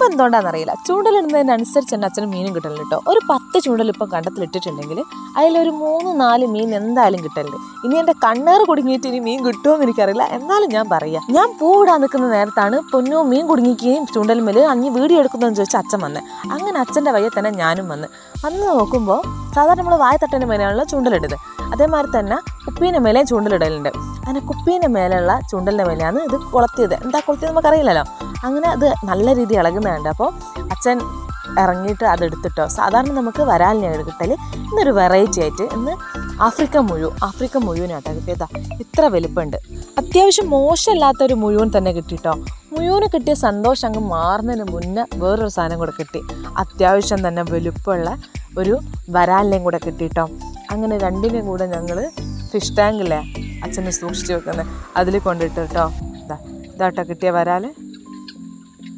ഇപ്പം എന്തുകൊണ്ടാണെന്നറിയില്ല ചൂണ്ടലിടുന്നതിനനുസരിച്ച് തന്നെ അച്ഛന് മീനും കിട്ടലുണ്ട് കേട്ടോ ഒരു പത്ത് ചൂണ്ടൽ ഇപ്പം കണ്ടത്തിലിട്ടിട്ടുണ്ടെങ്കിൽ അതിലൊരു മൂന്ന് നാല് മീൻ എന്തായാലും കിട്ടലുണ്ട്. ഇനി എന്റെ കണ്ണേറ് കുടുങ്ങിയിട്ട് ഇനി മീൻ കിട്ടുമോ എനിക്കറിയില്ല. എന്നാലും ഞാൻ പറയാം. ഞാൻ പൂവിടാൻ നിൽക്കുന്ന നേരത്താണ് പൊന്നോ മീൻ കുടുങ്ങിക്കുകയും ചൂണ്ടലുമേൽ അഞ്ഞ് വീഡിയോ എടുക്കുന്നതെന്ന് ചോദിച്ചാൽ അച്ഛൻ വന്ന്. അങ്ങനെ അച്ഛന്റെ വയ്യ തന്നെ ഞാനും വന്ന്. വന്ന് നോക്കുമ്പോൾ സാധാരണ നമ്മൾ വായ വായത്തട്ടന്റെ മേലെയാണല്ലോ ചൂണ്ടലിടുന്നത്. അതേമാതിരി തന്നെ കുപ്പീന്റെ മേലെയും ചൂണ്ടലിടലുണ്ട്. അങ്ങനെ കുപ്പീന്റെ മേലെയുള്ള ചൂണ്ടലിന്റെ മേലെയാണ് ഇത് കൊളത്തിയത്. എന്താ കൊളത്തിയത് നമുക്കറിയില്ലല്ലോ. അങ്ങനെ അത് നല്ല രീതി ഇളകുന്നുണ്ട്. അപ്പോൾ അച്ഛൻ ഇറങ്ങിയിട്ട് അതെടുത്തിട്ടോ. സാധാരണ നമുക്ക് വരാലിനെ കിട്ടൽ ഇന്നൊരു വെറൈറ്റി ആയിട്ട് ഇന്ന് ആഫ്രിക്ക മുഴു ആഫ്രിക്ക മുഴുവനാട്ടോ കിട്ടിയതാ ഇത്ര വലുപ്പമുണ്ട് അത്യാവശ്യം മോശമില്ലാത്തൊരു മുഴുവൻ തന്നെ കിട്ടിട്ടോ. മുഴുവൻ കിട്ടിയ സന്തോഷം അങ്ങ് മാറുന്നതിന് മുന്നേ വേറൊരു സാധനം കൂടെ കിട്ടി. അത്യാവശ്യം തന്നെ വലുപ്പമുള്ള ഒരു വരാലിനെയും കൂടെ കിട്ടിയിട്ടോ അങ്ങനെ രണ്ടിനെയും കൂടെ ഞങ്ങൾ ഫിഷ് ടാങ്കില്ലേ അച്ഛനെ സൂക്ഷിച്ച് വെക്കുന്നത് അതിൽ കൊണ്ടിട്ട് കേട്ടോ ഇതാ ഇതാട്ടോ കിട്ടിയ വരാൽ